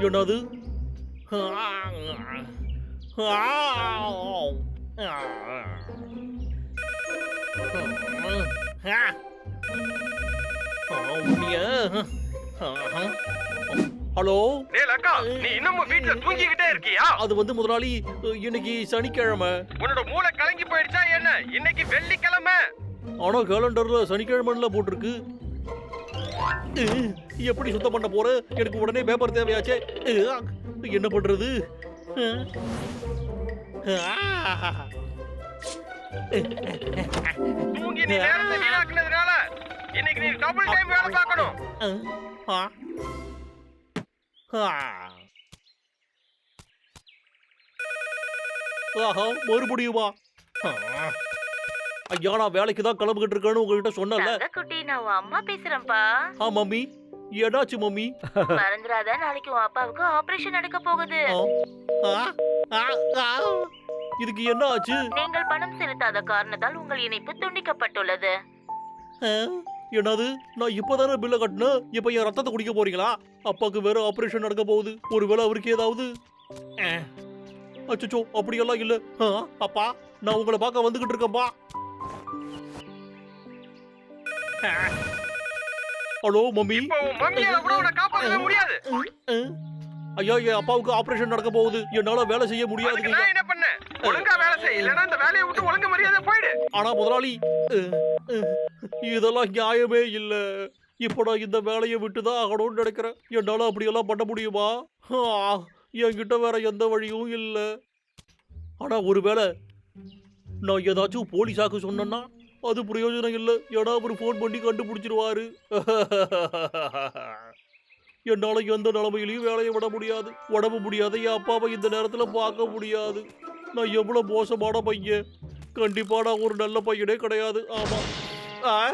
You know this? Oh, yeah. Hello? டேய் லக்கா நீ இன்னமும் வீட்ல தூங்கிக்கிட்டே இருக்கியா? அது வந்து முதலாளி இன்னைக்கு சனிக்கிழமை. உன்னோட மூளை கலங்கி போயிடுச்சா என்ன? இன்னைக்கு வெள்ளிக்கிழமை. ஆனா கேலண்டர்ல சனிக்கிழமைல போட்டிருக்கு. எப்படி சுத்தம் பண்ண போற? எனக்கு உடனே பேப்பர் தேவையாச்சே. என்ன பண்றது. தூங்கி நீ நேரத்தை வீணாக்குனதுனால இன்னைக்கு நீ டபுள் டைம் வேலை பார்க்கணும். ஆஹா மறுபடியுமா. ஐயா நான் வேலைக்கு தான் கிளம்பிக்கிட்டு இருக்கேன்னு உங்ககிட்ட சொன்னல குட்டி நான் உன் அம்மா பேசுறேன்ப்பா ஆ மம்மி. என்னாச்சு மம்மி? மறந்துடாத நாளைக்கு உன் அப்பாவுக்கு ஆபரேஷன் நடக்க போகுது. இதுக்கு என்ன ஆச்சு? நீங்கள் பணம் செலுத்தாத காரணத்தால் உங்கள் இணைப்பு துண்டிக்கப்பட்டுள்ளது. என்னது நான் இப்பதானே பில்ல கட்டினேன்? இப்ப என் ரத்தத்தை குடிக்க போறீங்களா? அப்பாக்கு வேற ஆபரேஷன் நடக்க போகுது. ஒருவேளை அவருக்கு ஏதாவது? அச்சோ அப்படியெல்லாம் இல்ல. அப்பா நான் உங்களை பார்க்க வந்துகிட்டு இருக்கேன்பா. ஆ. Hello mummy. முடியாது. ஐயா என் அப்பாவுக்கு ஆபரேஷன் நடக்க போகுது. என்னால வேலை செய்ய முடியாது என்ன பண்ணேன்? ஒழுங்கா வேலை செய் இல்லைன்னா இந்த வேலையை விட்டு ஒழுங்கு மரியாதை போயிடு. ஆனா முதலாளி இதெல்லாம் நியாயமே இல்லை. இப்போ நான் இந்த வேலையை விட்டு தான் ஆகணும்னு நினைக்கிறேன். என்னால் அப்படியெல்லாம் பண்ண முடியுமா? என்கிட்ட வேற எந்த வழியும் இல்லை. ஆனால் ஒருவேளை நான் ஏதாச்சும் போலீஸாக்கு சொன்னேன்னா அது பிரயோஜனம் இல்லை. ஏன்னா அவர் ஃபோன் பண்ணி கண்டுபிடிச்சிருவாரு. என்னால் எந்த நிலைமையிலையும் வேலையை விட முடியாது. உடம்பு முடியாது. என் அப்பாவை இந்த நேரத்தில் பார்க்க முடியாது. நான் எவ்வளோ மோசமான பையன். கண்டிப்பா நான் ஒரு நல்ல பையனே கிடையாது. ஆமா. ஆ?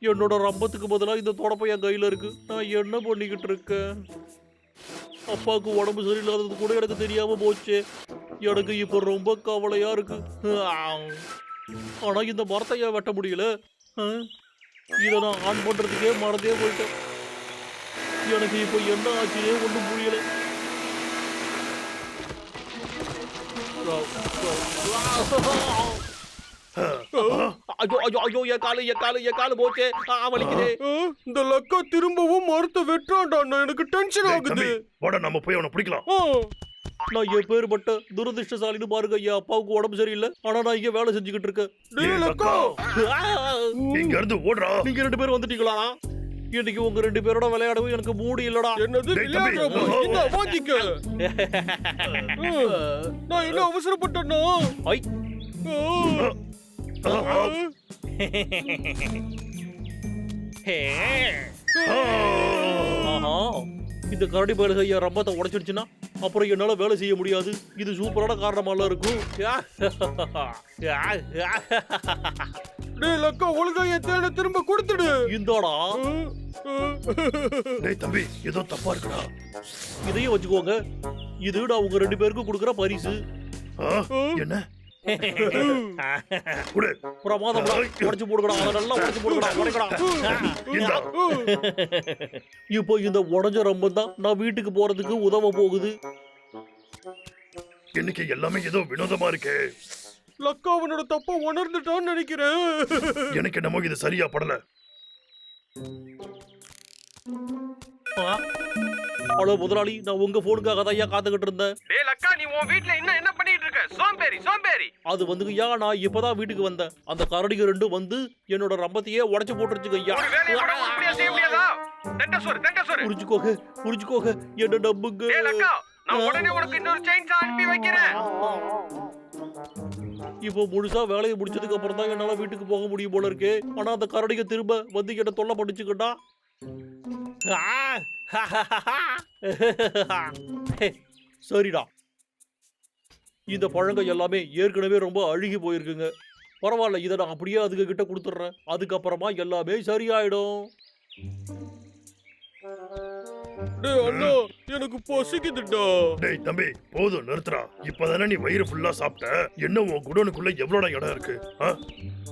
என்னோட ரம்பத்துக்கு பதிலாக இந்த தொடப்பை என் கையில் இருக்கு. நான் என்ன பண்ணிக்கிட்டு இருக்கேன்? அப்பாவுக்கு உடம்பு சரியில்லாதது கூட எனக்கு தெரியாம போச்சு. எனக்கு இப்ப ரொம்ப கவலையா இருக்கு. ஆனா இந்த மரத்தை ஏன் வெட்ட முடியல? இதை நான் ஆன் பண்றதுக்கே மறந்தே போயிட்டேன். எனக்கு இப்போ என்ன ஆச்சுன்னே ஒன்றும் புரியலை. ஐயோ ஐயோ ஐயோ என் காலு என் காலு என் காலு போச்சே. ஆ, வலிக்குதே. இந்த லக்கா திரும்பவும் மரத்தை வெட்டுறான்டா. எனக்கு டென்ஷன் ஆகுது. வாடா நம்ம போய் அவனை பிடிக்கலாம். ஆ, நான் என் பேர்பட்ட துரதிருஷ்டசாலின்னு பாருங்க என் அப்பாவுக்கு உடம்பு சரியில்லை. ஆனா நான் இங்க வேலை செஞ்சுக்கிட்டு இருக்கேன். நீங்க ரெண்டு பேரும் வந்துட்டீங்களா? இன்னைக்கு உங்க ரெண்டு பேரோட விளையாடவும் எனக்கு மூடு இல்லடா. என்னது. விளையாடுறப்பா இந்த வாங்கிக்க? நான் என்ன ஐ. ஆஹா. இந்த கரடி பயலுக என் ரம்பத்தை உடைச்சிடுச்சுன்னா அப்புறம் என்னால வேலை செய்ய முடியாது. இது சூப்பரான காரணமால இருக்கும். டேய் லக்கா ஒழுங்கா என் தேனை திரும்ப கொடுத்துடு. இந்தாடா. டேய் தம்பி ஏதோ தப்பா இருக்குடா. இதையும் வச்சுக்கோங்க. இது நான் உங்க ரெண்டு பேருக்கும் கொடுக்குற பரிசு. என்ன? குடு. பிரமாதம் உடைச்சு போடுக்கடா அதை நல்லா உடைச்சு போடுக்கடா உடைக்கடா. இந்தா. இப்போ இந்த உடஞ்ச ரம்பம் தான் நான் வீட்டுக்கு போறதுக்கு உதவ போகுது. இன்னைக்கு எல்லாமே ஏதோ வினோதமா இருக்கே. லக்கா அவனோட தப்ப உணர்ந்துட்டான்னு நினைக்கிறேன். எனக்கு என்னமோ இது சரியா படல? ஹலோ முதலாளி நான் உங்க போனுக்காக தான் ஐயா காத்துக்கிட்டு இருந்தேன். டேய் லக்கா நீ உன் வீட்ல இன்னும் என்ன பண்ணிட்டு இருக்க? சோம்பேறி சோம்பேறி. அது வந்து ஐயா நான் இப்பதான் வீட்டுக்கு வந்தேன். அந்த கரடிக ரெண்டும் வந்து என்னோட ரம்பத்தையே உடைச்சு போட்டுருச்சுங்க ஐயா. ஒரு வேலையை கூட உருப்படியா செய்ய முடியாதா? தெட்ட சோறு தெட்ட சோறு புரிஞ்சுக்கோங்க புரிஞ்சுக்கோங்க என்ன நம்புங்க? டேய் லக்கா நான் உடனே உனக்கு இன்னொரு செயின் அனுப்பி வைக்கிறேன். இப்போ முழுசா வேலையை முடிச்சதுக்கு அப்புறம் தான் என்னால வீட்டுக்கு போக முடியும் போல இருக்கு. ஆனா அந்த கரடிக்கு திரும்ப வந்து கிட்ட தொல்லை படிச்சுக்கிட்டா சரிடா. இந்த பழங்கள் எல்லாமே ஏற்கனவே ரொம்ப அழுகி போயிருக்குங்க. பரவாயில்ல இதை நான் அப்படியே அதுக்கு கிட்ட கொடுத்துட்றேன். அதுக்கப்புறமா எல்லாமே சரியாயிடும். டேய் அண்ணா எனக்கு பசிக்குதுடா. டேய் தம்பி போதும் நிறுத்துறா இப்பதானே நீ வயிறு ஃபுல்லா சாப்பிட்ட? என்ன உன் குடோனுக்குள்ள எவ்வளோட இடம் இருக்கு?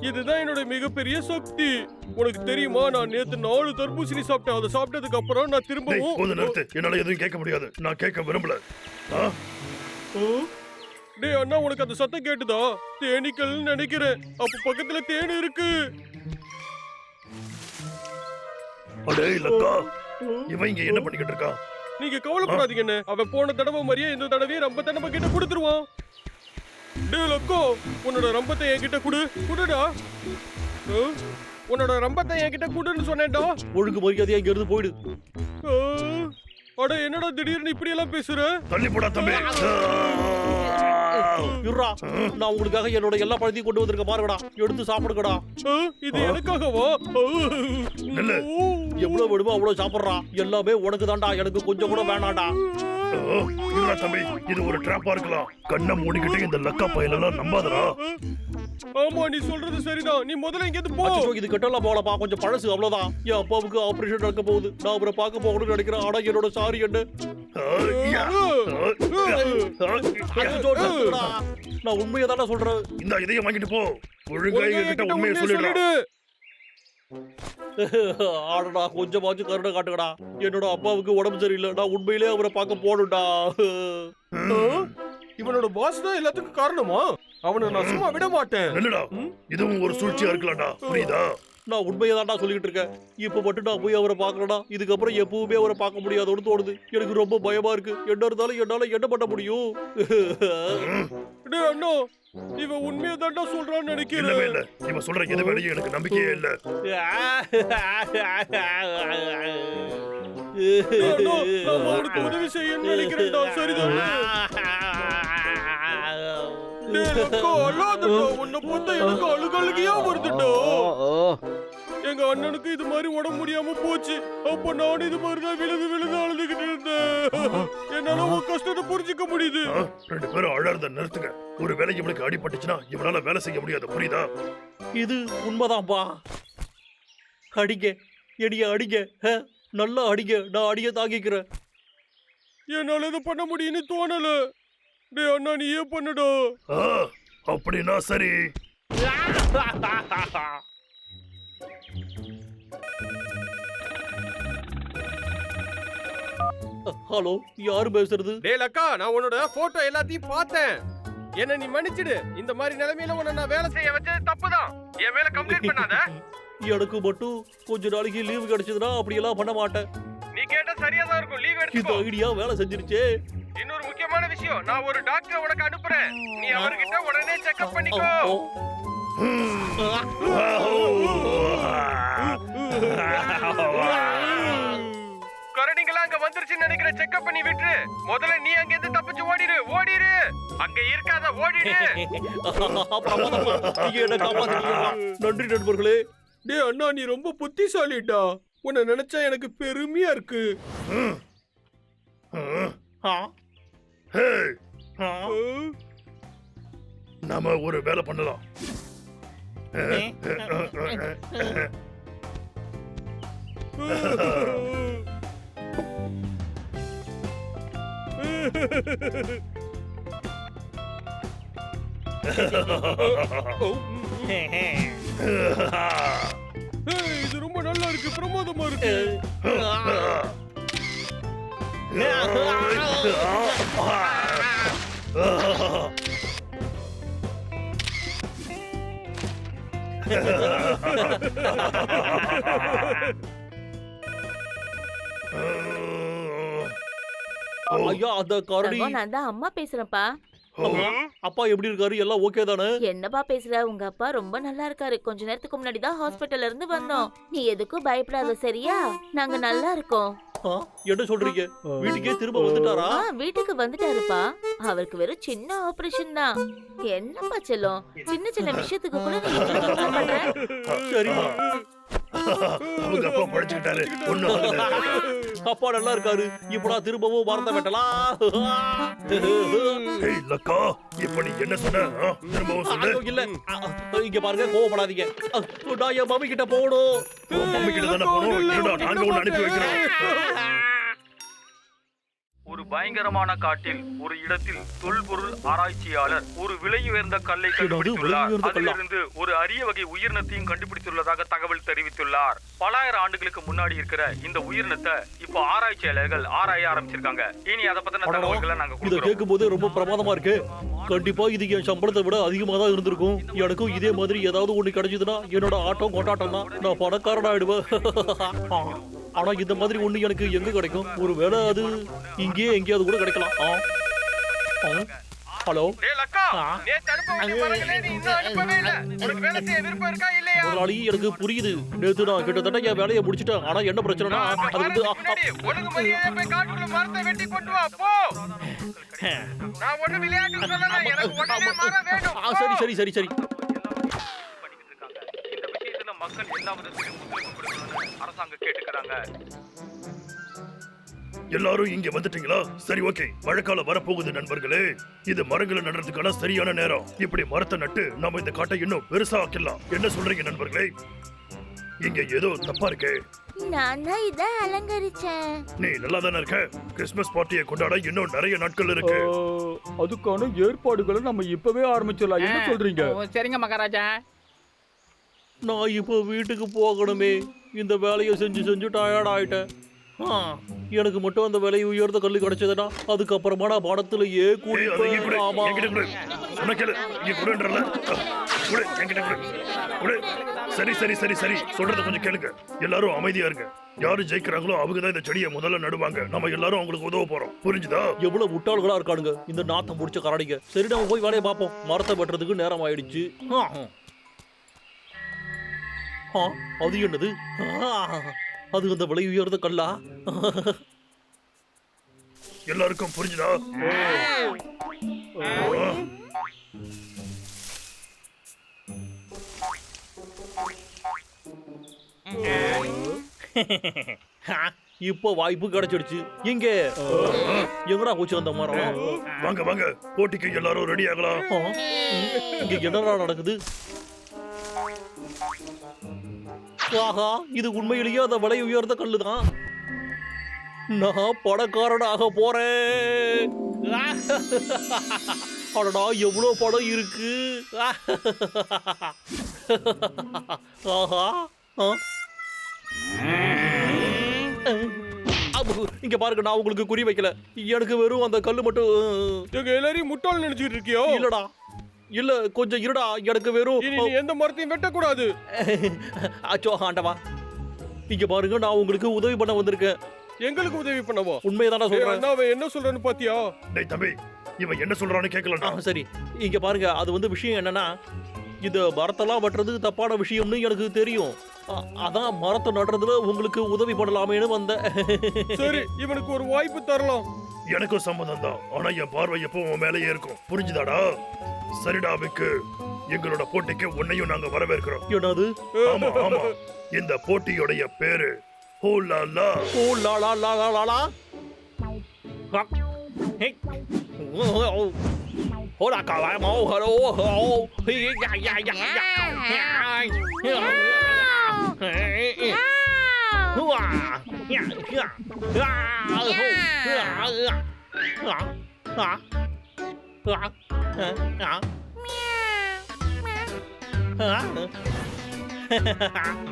இதுதான் என்னோட மிகப்பெரிய சக்தி. உனக்கு தெரியுமா நான் நேத்து நாலு தர்பூசணி சாப்பிட்டேன். அதை சாப்பிட்டதுக்கு அப்புறம் நான் திரும்பவும் போதும் நிறுத்து. என்னால எதுவும் கேட்க முடியாது. நான் கேட்க விரும்பல? டேய் அண்ணா உனக்கு அந்த சத்தம் கேட்டுதா? தேனீக்கள் நினைக்கிறேன். அப்ப பக்கத்துல தேன் இருக்கு. அடேய் லக்கா இவன் இங்க என்ன பண்ணிக்கிட்டு இருக்கான் நீங்க கவலைப்படாதீங்க அண்ணே அவன் போன தடவை மாதிரியே இந்த தடவையும் ரம்பத்தை நம்ம கிட்ட கொடுத்துருவான். டேய் லக்கோ உன்னோட ரம்பத்தை என்கிட்ட குடு. குடுடா? உன்னோட ரம்பத்தை என்கிட்ட குடுன்னு சொன்னேன்டா. ஒழுங்கு மரியாதையா இங்க இருந்து போயிடு? அட என்னடா திடீர்னு இப்படி எல்லாம் பேசுற? தள்ளி போடா தம்பி. இருடா நான் உங்களுக்காக என்னோட எல்லா பழத்தையும் கொண்டு வந்திருக்க பாருங்கடா எடுத்து சாப்பிடுங்கடா? இது எனக்காகவா. எவ்வளவு வேணுமோ அவ்வளவு சாப்பிடுறா. எல்லாமே உனக்கு தான்டா எனக்கு கொஞ்சம் கூட தம்பி இது ஒரு ட்ராப்பா இருக்கலாம். கண்ணை மூடிக்கிட்டு இந்த லக்கா பையலெல்லாம் நம்பாதடா. ஆமா நீ சொல்றது சரிதான். நீ முதல்ல இங்க இருந்து போ இது கெட்டலாம் போகலப்பா. கொஞ்சம் பழசு அவ்வளவுதான். என் அப்பாவுக்கு ஆபரேஷன் நடக்க போகுது. நான் அவரை பார்க்க போகணும்னு நினைக்கிறேன். ஆனா என்னோட சாரி என்ன? நான் உண்மையை தானே சொல்றேன். இந்த இதையும் வாங்கிட்டு போ. ஒழுங்கா உண்மையை சொல்லிடு. ஆடடா கொஞ்சமாச்சும் கருணை காட்டுங்கடா. என்னோட அப்பாவுக்கு உடம்பு சரியில்லை. நான் உண்மையிலே அவரை பார்க்க போகணும்டா. இவனோட பாஸ் தான் எல்லாத்துக்கும் காரணமா? அவனை நான் சும்மா விட மாட்டேன். இதுவும் ஒரு சூழ்ச்சியா இருக்கலாம்டா. புரியுதா? நான் உண்மையை தான்டா சொல்லிட்டு இருக்கேன். இப்ப மட்டும் நான் போய் அவரை பார்க்கலடா. இதுக்கப்புறம் எப்பவுமே அவரை பார்க்க முடியாதோன்னு தோணுது. எனக்கு ரொம்ப பயமா இருக்கு. என்ன இருந்தாலும் என்னால என்ன பண்ண முடியும்? டேய் அண்ணா இவன் உண்மையை தான்டா சொல்றான்னு இல்லவே நினைக்கிறேன் இல்ல. இவன் சொல்ற எது வேலையும் எனக்கு நம்பிக்கையே இல்ல. உதவி செய்யணும்னு நினைக்கிறேன்டா. சரிதானே? டேய் லக்கா அழாதடா உன்னை பார்த்தா எனக்கு அழுகழுகியா வருதுடா எங்க அண்ணனுக்கு இது மாதிரி உடம்பு முடியாம போச்சு. அப்ப நானும் இது மாதிரி தான் விழுது விழுது அழுதுகிட்டு இருந்தேன். என்னால உன் கஷ்டத்தை புரிஞ்சுக்க முடியுது. ரெண்டு பேரும் அழறத நிறுத்துங்க. ஒரு வேலை இவனுக்கு அடிபட்டுச்சுன்னா இவனால வேலை செய்ய முடியாது. புரியுதா? இது உண்மைதான்ப்பா அடிங்க எடிய அடிங்க ஹ? நல்லா அடிங்க. நான் அடிய தாங்கிக்கிறேன். என்னால இதை பண்ண முடியும்னு தோணல. டேய் அண்ணா நீயே பண்ணுடா? ஆ, அப்படின்னா சரி. ஹலோ யாரு பேசுறது? டேய் லக்கா நான் உன்னோட போட்டோ எல்லாத்தையும் பார்த்தேன். என்ன நீ மன்னிச்சிடு. இந்த மாதிரி நிலைமையில உன்னை நான் வேலை செய்ய வச்சது தப்புதான். என் மேல கம்ப்ளைண்ட் பண்ணாத. எனக்கு மட்டும் கொஞ்ச நாளைக்கு லீவு கிடைச்சதுன்னா அப்படியெல்லாம் பண்ண மாட்டேன். கேட்ட சரியா தான் இருக்கும். லீவ் எடுத்துக்கோ. ஐடியா வேலை செஞ்சிருச்சே. இன்னொரு முக்கியமான விஷயம் நான் ஒரு டாக்டரை உனக்கு அனுப்புறேன். நீ அவர்கிட்ட உடனே செக்அப் பண்ணிக்கோ. கரடிங்களா அங்க வந்துருச்சுன்னு நினைக்கிற செக்அப் பண்ணி விட்டுரு. முதல்ல நீ அங்க இருந்து தப்பிச்சு ஓடிரு. ஓடிரு. அங்க இருக்காத ஓடிடு. நன்றி நண்பர்களே. டேய் அண்ணா நீ ரொம்ப புத்திசாலிடா. உன்னை நினைச்சா எனக்கு பெருமையா இருக்கு. ஆ, ஹே, ஆ. நாம ஒரு வேலை பண்ணலாம். ரொம்ப நல்லா இருக்கு பிரமாதமா இருக்கு. ஐயா அந்த கரடி. தங்கம், நான் தான் அம்மா பேசுறேன்ப்பா. அப்பா எப்படி இருக்காரு? எல்லாம் ஓகே தானே? என்னப்பா பேசுற? உங்க அப்பா ரொம்ப நல்லா இருக்காரு. கொஞ்ச நேரத்துக்கு முன்னாடி தான் ஹாஸ்பிட்டல்ல இருந்து வந்தோம். நீ எதுக்கும் பயப்படாத சரியா? நாங்க நல்லா இருக்கோம். என்ன சொல்றீங்க? வீட்டுக்கே திரும்ப வந்துட்டாரா? ஆ வீட்டுக்கு வந்துட்டாருப்பா. அவருக்கு வெறும் சின்ன ஆபரேஷன் தான். என்னப்பா செல்லம்? சின்ன சின்ன விஷயத்துக்கு கூட சரிம்மா. அவங்க அப்பா படிச்சுக்கிட்டாரு ஒண்ணும் நல்லா இருக்காரு. இப்ப நான் திரும்பவும் மறந்த வெட்டலாம் ஏய் லக்கா இப்ப நீ என்ன சொன்ன? திரும்பவும் ஐயோ, இல்ல. இங்க பாருங்க கோவப்படாதீங்க. நான் என் மம்மி கிட்ட போகணும். மம்மி கிட்ட தானே போகணும்? இருடா நாங்க ஒண்ணு அனுப்பி வைக்கிறோம். ஒரு பயங்கரமான காட்டில் ஒரு இடத்தில் தொல்பொருள் ஆராய்ச்சியாளர் ஒரு விலை உயர்ந்த கல்லை கண்டுபிடித்துள்ளார்? அதிலிருந்து ஒரு அரிய வகை உயிரினத்தையும் கண்டுபிடித்துள்ளதாக தகவல் தெரிவித்துள்ளார். பலாயிரம் ஆண்டுகளுக்கு முன்னாடி இருக்கிற இந்த உயிரினத்தை இப்போ ஆராய்ச்சியாளர்கள் ஆராய ஆரம்பிச்சிருக்காங்க. இனி அதை பத்தின தகவல்களை நாங்க இத கொடுக்குறோம். கேட்கும் போதே ரொம்ப பிரமாதமா இருக்கு. கண்டிப்பா இது என் சம்பளத்தை விட அதிகமா தான் இருந்திருக்கும். எனக்கும் இதே மாதிரி ஏதாவது ஒண்ணு கிடைச்சதுன்னா என்னோட ஆட்டம் கொண்டாட்டம் தான் நான் பணக்காரன் ஆயிடுவேன் ஆனா இந்த மாதிரி ஒண்ணு எனக்கு எங்க கிடைக்கும்? ஒருவேளை அது இங்கேயே எங்கேயாவது கூட கிடைக்கலாம். ஆ. ஹலோ. வேலை முதலாளி எனக்கு புரியுது. நேத்து நான் கிட்டத்தட்ட என் வேலையை முடிச்சிட்டேன். ஆனா என்ன பிரச்சனைனா அது வந்து வரதுக்கு முன்னாடி ஒழுங்கு மரியாதையா மக்கள் எல்லா விதத்திலும் ஒத்துழைப்பு கொடுக்கணும்னு அரசாங்கம் கேட்டுக்கிறாங்க. எல்லாரும் இங்க வந்துட்டீங்களா? சரி ஓகே. மழைக்காலம் வரப்போகுது நண்பர்களே. இது மரங்களை நடுறதுக்கான சரியான நேரம். இப்படி மரத்தை நட்டு நாம இந்த காட்டை இன்னும் பெருசா ஆக்கலாம் என்ன சொல்றீங்க நண்பர்களே? இங்க ஏதோ தப்பா இருக்கே. நான் தான் இத அலங்கரிச்சேன். நீ நல்லா தானே இருக்க? கிறிஸ்மஸ் பார்ட்டியை கொண்டாட இன்னும் நிறைய நாட்கள் இருக்கு. அதுக்கான ஏற்பாடுகளை நம்ம இப்பவே ஆரம்பிச்சிடலாம். என்ன சொல்றீங்க? சரிங்க மகாராஜா. நான் இப்போ வீட்டுக்கு போகணுமே. இந்த வேலையை செஞ்சு செஞ்சு டயர்ட் ஆயிட்டேன். ஆ, எனக்கு மட்டும் அந்த விலை உயர்ந்த கல்லு கிடைச்சதுன்னா அதுக்கப்புறமா நான் இங்க கொடு, ஆமா. சரி சரி சரி சரி. சொல்றத கொஞ்சம் கேளுங்க. எல்லாரும் அமைதியா இருங்க. யாரு ஜெயிக்கிறாங்களோ அவங்க தான் இந்த செடியை முதல்ல நடுவாங்க. நம்ம எல்லாரும் அவங்களுக்கு உதவ போறோம். புரிஞ்சுதா? எவ்வளவு முட்டாள்களா இருக்கானுங்க. இந்த நாத்தம் முடிச்ச கரடிங்க. சரி நம்ம போய் வேலையை பார்ப்போம். மரத்தை வெட்டுறதுக்கு நேரம் ஆயிடுச்சு. ஆ, அது என்னது? அது அந்த விலை உயர்ந்த கல்லா? எல்லாருக்கும் புரிஞ்சுதா? இப்போ வாய்ப்பு கிடைச்சிடுச்சு. எங்க? எங்கடா போச்சு அந்த மரம்? வாங்க வாங்க. போட்டிக்கு எல்லாரும் ரெடி ஆகலாம். இங்க என்னடா நடக்குது? ஆஹா இது உண்மையிலேயே அந்த விலை உயர்ந்த கல்லுதான். நான் பணக்காரனாக போறேன். அடடா எவ்வளவு படம் இருக்கு? ஆஹா இங்க பாருங்க நான் உங்களுக்கு குறி வைக்கல. எனக்கு வெறும் அந்த கல்லு மட்டும் எல்லாரையும் முட்டாள் நினைச்சிட்டு இருக்கியோ? இல்லடா. இல்ல கொஞ்சம் இருடா எனக்கு வெறும் எந்த மரத்தையும் வெட்டக்கூடாது. அச்சோ ஆண்டவா. இங்க பாருங்க நான் உங்களுக்கு உதவி பண்ண வந்திருக்கேன். எங்களுக்கு உதவி பண்ணவா? உண்மையதான சொல்றேன். அவன் என்ன சொல்றேன்னு பாத்தியா? டேய் தம்பி இவன் என்ன சொல்றான்னு கேட்கலடா சரி. இங்க பாருங்க அது வந்து விஷயம் என்னன்னா இந்த மரத்தெல்லாம் வெட்டுறது தப்பான விஷயம்னு எனக்கு தெரியும். அதான் மரத்தை நடுறதுல உங்களுக்கு உதவி பண்ணலாமேன்னு வந்தேன். சரி இவனுக்கு ஒரு வாய்ப்பு தரலாம். எனக்கும் சம்மதம் தான். ஆனா என் பார்வை எப்பவும் மேலேயே இருக்கும். புரிஞ்சுதாடா? சரிடா விக்கு எங்களோட போட்டிக்கு உன்னையும் நாங்க வரவேற்கிறோம். என்னது? ஆமா ஆமா. இந்த போட்டியோடைய பேரு ஹோ லா லா ஓ லா லா லா லா லா லா ஹக். ஹே. ஓ, ஓ, ஓ. ஹோ. லா கா லா மோ ஹலோ ஹோ. He yeah yeah yeah yeah yeah Hua. Yeah yeah யா ஹோ. ஆ ஆ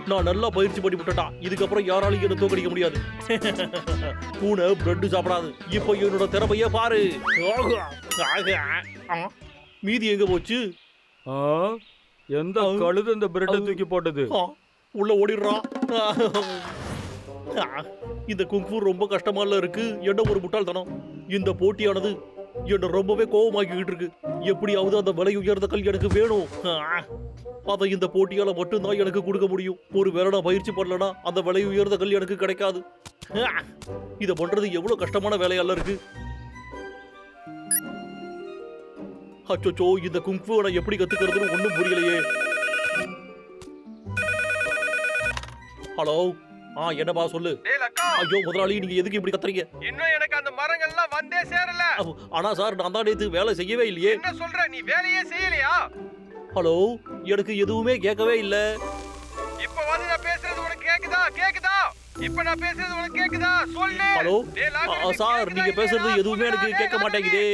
நான் நல்லா பயிற்சி பண்ணி விட்டுட்டா. இதுக்கப்புறம் யாராலையும் என்ன தோக்கடிக்க முடியாது. பூனை பிரெட் சாப்பிடாது. இப்போ என்னோட திறமைய பாரு. மீதி எங்க போச்சு? ஆ? எந்த கழுது இந்த பிரெட்டை தூக்கி போட்டது? உள்ள ஓடிடுறான் இந்த குங்ஃபு ரொம்ப கஷ்டமால இருக்கு. என்ன ஒரு முட்டாள்தனம். இந்த போட்டியானது என்ன ரொம்பவே கோபமாக்கிக்கிட்டு இருக்கு எப்படியாவது அந்த விலை உயர்ந்த கல் எனக்கு வேணும். ஆ, அதை இந்த போட்டியால மட்டும்தான் எனக்கு கொடுக்க முடியும். ஒரு வேலை நான் பயிற்சி பண்ணலனா அந்த விலை உயர்ந்த கல் எனக்கு கிடைக்காது. ஆ, இதை பண்றது எவ்வளவு கஷ்டமான வேலையால இருக்கு. அச்சோச்சோ இந்த குங்ஃபு நான் எப்படி கத்துக்கிறதுன்னு ஒன்றும் புரியலையே. ஹலோ? ஆ என்னப்பா சொல்லு ஐயோ முதலாளி நீங்க எதுக்கு இப்படி கத்துறீங்க இன்னும் எனக்கு அந்த மரங்கள்லாம் வந்தே சேரல ஆனா சார் நான் தான் நேத்து வேலை செய்யவே இல்லையே என்ன சொல்ற நீ வேலையே செய்யலையா ஹலோ எனக்கு எதுவுமே கேட்கவே இல்ல இப்ப வந்து நான் பேசுறது உனக்கு கேக்குதா கேக்குதா இப்ப நான் பேசுறது உனக்கு கேக்குதா சொல்லு ஹலோ சார், நீங்க? பேசுறது எதுவுமே எனக்கு கேட்க மாட்டேங்குதே.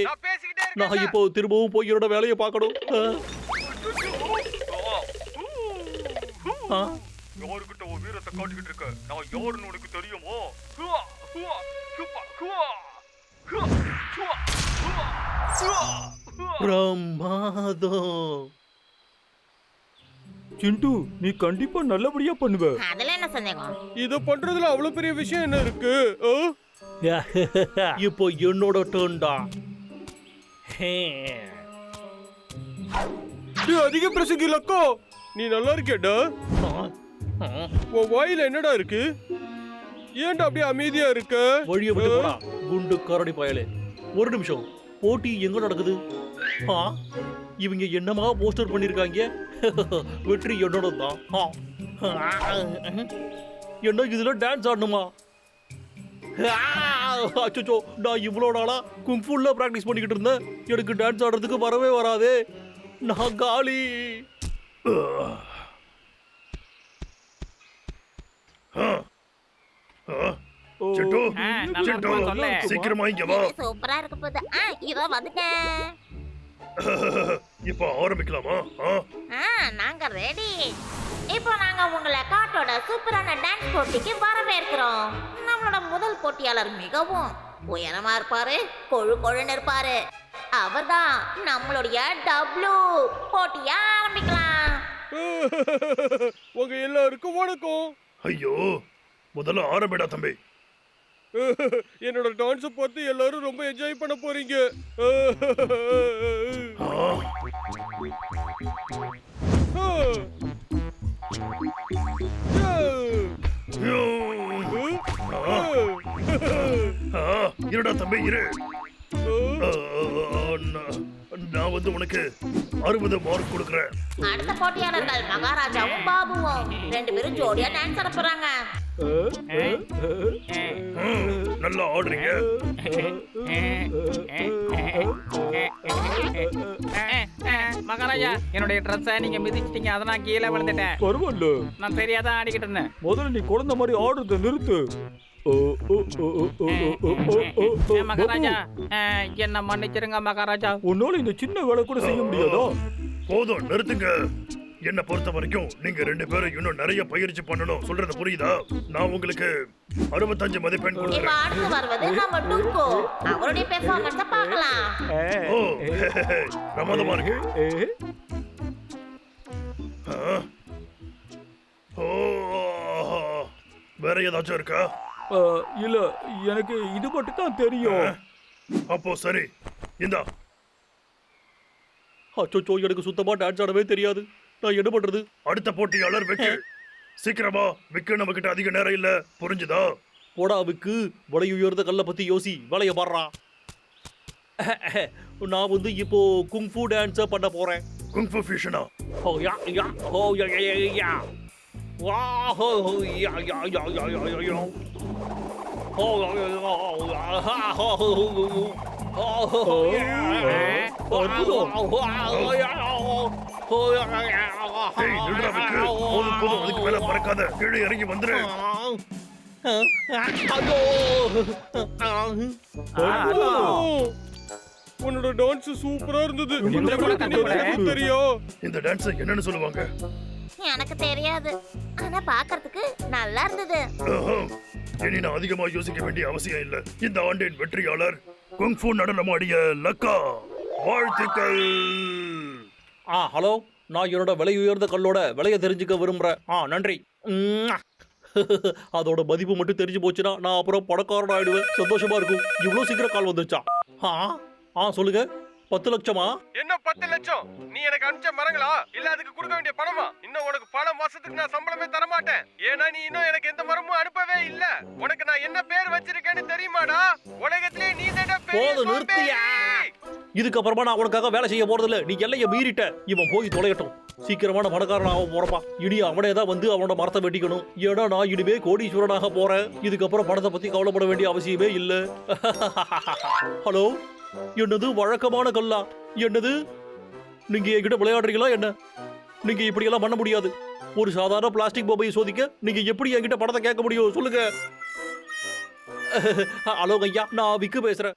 நான். இப்போ திரும்பவும் போய் என்னோட வேலையை பார்க்கணும் ஆ. யாருக்கிட்ட உன் வீரத்தை காட்டிக்கிட்டு இருக்க? நான் யாருன்னு உனக்கு தெரியுமோ. பிரமாதம் சிண்டு நீ கண்டிப்பா நல்லபடியா பண்ணுவ. அதுல என்ன சந்தேகம்? இத பண்றதுல அவ்வளவு பெரிய விஷயம் என்ன இருக்கு? இப்போ என்னோட டேர்ன்டா டேய், அதிக பிரசங்கி லக்கோ. நீ நல்லா இருக்கேடா உன் வாயில என்னடா இருக்கு? ஏன்டா அப்படியே அமைதியா இருக்க? வழிய விட்டு போடா. குண்டு கரடி பயலே. ஒரு நிமிஷம். போட்டி எங்க நடக்குது? ஆ? இவங்க என்னமா போஸ்டர் பண்ணிருக்காங்க? வெற்றி என்னோட தான் என்ன இதுல டான்ஸ் ஆடணுமா? அச்சோ நான் இவ்வளோ நாளா குங்ஃபுல்ல ப்ராக்டிஸ் பண்ணிக்கிட்டு இருந்தேன். எனக்கு டான்ஸ் ஆடுறதுக்கு வரவே வராதே. நான் காலி. சிட்டு. ஆ, நல்லா சிட்டு. இருக்குமா சொல்லு. சீக்கிரமா இங்க வா. சூப்பரா இருக்க போகுது ஆ இதோ வந்துட்டேன் இப்ப ஆரம்பிக்கலாமா? ஆ? ஆ நாங்க ரெடி இப்போ நாங்க உங்களை காட்டோட சூப்பரான டான்ஸ் போட்டிக்கு வரவேற்கிறோம். நம்மளோட முதல் போட்டியாளர் மிகவும் உயரமா இருப்பாரு கொழு கொழுன்னு இருப்பாரு. அவர்தான் நம்மளுடைய டப்ளூ போட்டிய ஆரம்பிக்கலாம். உங்க எல்லாருக்கும் வணக்கம். ஐயோ முதல்ல ஆரம்பிடா தம்பி. என்னோட டான்ஸ பார்த்து எல்லாரும் ரொம்ப என்ஜாய் பண்ண போறீங்க. இருடா தம்பி இரு. நான் வந்து உனக்கு அறுபது மார்க் கொடுக்குறேன். அடுத்த போட்டியாளர்கள் மகாராஜாவும் பாபுவும் ரெண்டு பேரும் ஜோடியா டான்ஸ் அனுப்புறாங்க நல்லா ஆடுறீங்க மகாராஜா என்னுடைய ட்ரெஸ்ஸை நீங்க மிதிச்சிட்டீங்க அதை நான் கீழே விழுந்துட்டேன் பரவாயில்ல நான் தெரியாதான் ஆடிக்கிட்டு இருந்தேன் முதல்ல நீ குழந்தை மாதிரி ஆடுறத நிறுத்து மகாராஜா என்ன மன்னிச்சிருங்க மகாராஜா உன்னால இந்த சின்ன வேலை கூட செய்ய முடியாதோ போதும் நிறுத்துங்க. என்ன பொறுத்த வரைக்கும் நீங்க ரெண்டு பேரும் இன்னும் நிறைய பயிற்சி பண்ணணும். சொல்றது புரியுதா? நான் உங்களுக்கு அறுபத்தஞ்சு மதிப்பெண் இப்ப கொடுக்குறேன் அடுத்து வருவது நம்ம டுங்கோ அவருடைய பெர்ஃபார்மன்ஸ பார்க்கலாம். ஓ பிரமாதமா இருக்கு? ஓ வேற ஏதாச்சும் இருக்கா? ஆ, இல்ல எனக்கு இது மட்டும் தான் தெரியும் அப்போ சரி இந்தா. அச்சோ எனக்கு சுத்தமா டான்ஸ் ஆடவே தெரியாது. நான் என்ன பண்றது? அடுத்த போட்டியாளர் விக்கு. சீக்கிரமா விக்கு நம்ம கிட்ட அதிக நேரம் இல்ல. புரிஞ்சுதா? போடாவுக்கு வலை உயர்ந்த கல்லை பத்தி யோசி. வேலைய பாடுறா. நான் வந்து இப்போ குங்ஃபு டான்ஸ பண்ண போறேன். குங்ஃபு ஃபியூஷனா ஓ yeah yeah oh yeah yeah yeah yeah. வா ஹோ ஹோ யா yeah yeah yeah yeah yeah. Yeah oh yeah yeah யா ஹா ஹோ ஹோ. ஹோ ஹோ ஓ ஹோ ஹோ யா ஏய் நில்றா விக்கு போதும் போதும் அதுக்கு மேல பறக்காத கீழே இறங்கி வந்துரு அற்புதம். உன்னோட டான்ஸ் சூப்பரா இருந்தது இந்த கூட கண்டுபிடி. தெரியும் இந்த டான்ஸ் என்னன்னு சொல்லுவாங்க எனக்கு தெரியாது ஆனா பார்க்கிறதுக்கு நல்லா இருந்தது இனி நான் அதிகமா யோசிக்க வேண்டிய அவசியம் இல்ல இந்த ஆண்டின் வெற்றியாளர் குங்ஃபு நடனமாடிய லக்கா வாழ்த்துக்கள். ஆ ஹலோ. நான் என்னோட விலை உயர்ந்த கல்லோட விலையை தெரிஞ்சுக்க விரும்புறேன். ஆ நன்றி. அதோட மதிப்பு மட்டும் தெரிஞ்சு போச்சுன்னா நான் அப்புறம் பணக்காரன் ஆயிடுவேன். சந்தோஷமா இருக்கும். இவ்வளோ சீக்கிரம் கால் வந்துருச்சா? ஆ ஆ சொல்லுங்க. பத்து லட்சமா? என்ன பத்து லட்சம்? நீ எனக்கு அனுப்பிச்ச மரங்களா? இல்ல அதுக்கு கொடுக்க வேண்டிய பணமா? இன்னும் உனக்கு பல மாசத்துக்கு நான் சம்பளமே தர மாட்டேன் ஏன்னா நீ இன்னும் எனக்கு எந்த மரமும் அனுப்பவே இல்ல. உனக்கு நான் என்ன பேர் வச்சிருக்கேன்னு போதும், நிறுத்தியா? இதுக்கப்புறமா நான் உனக்காக வேலை செய்ய போறதில்ல. நீ எல்லைய மீறிட்ட. இவன் போய் தொலையட்டும். சீக்கிரமான பணக்காரன் ஆக போறப்பா. இனி அவனே தான் வந்து அவனோட மரத்தை வெட்டிக்கணும். ஏன்னா நான் இனிமே கோடீஸ்வரனாக போறேன். இதுக்கப்புறம் பணத்தை பத்தி கவலைப்பட வேண்டிய அவசியமே இல்ல. ஹலோ? என்னது வழக்கமான கல்லா? என்னது? நீங்க என்கிட்ட விளையாடுறீங்களா என்ன? நீங்க இப்படி எல்லாம் பண்ண முடியாது. ஒரு சாதாரண பிளாஸ்டிக் பொம்மையை சோதிக்க நீங்க எப்படி என்கிட்ட பணத்தை கேட்க முடியும்? சொல்லுங்க. ஹலோ ஐயா நான் விக்கு பேசுறேன்.